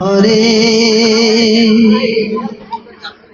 রে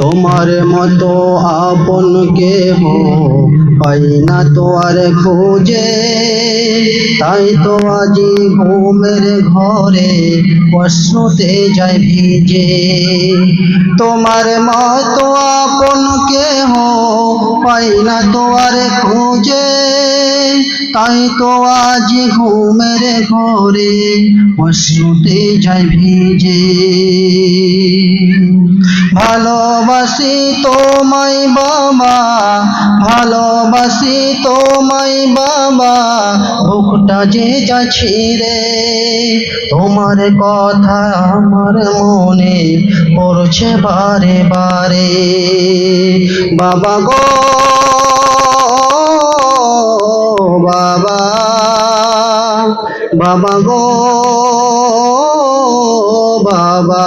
তোমার মতো আপন কেহ পাই না তো আর খোঁজে। তাই তো আজি ঘুমের ঘরে কষ্টতে যাই ভিজে। তোমার মতো আপন কেহ পাই না তো আর খোঁজে। তাই তো আজ ঘুমের ঘরে কষ্টতে যায় ভিজে। ভালোবাসি তোমায় বাবা, ভালোবাসি তোমায় বাবা, বুকটা যে যাচ্ছি রে। তোমার কথা আমার মনে পড়ছে বারে বারে। বাবা গো, বাবা বাবা গো, বাবা।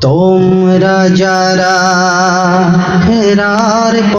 তোমরা যারা ফেরার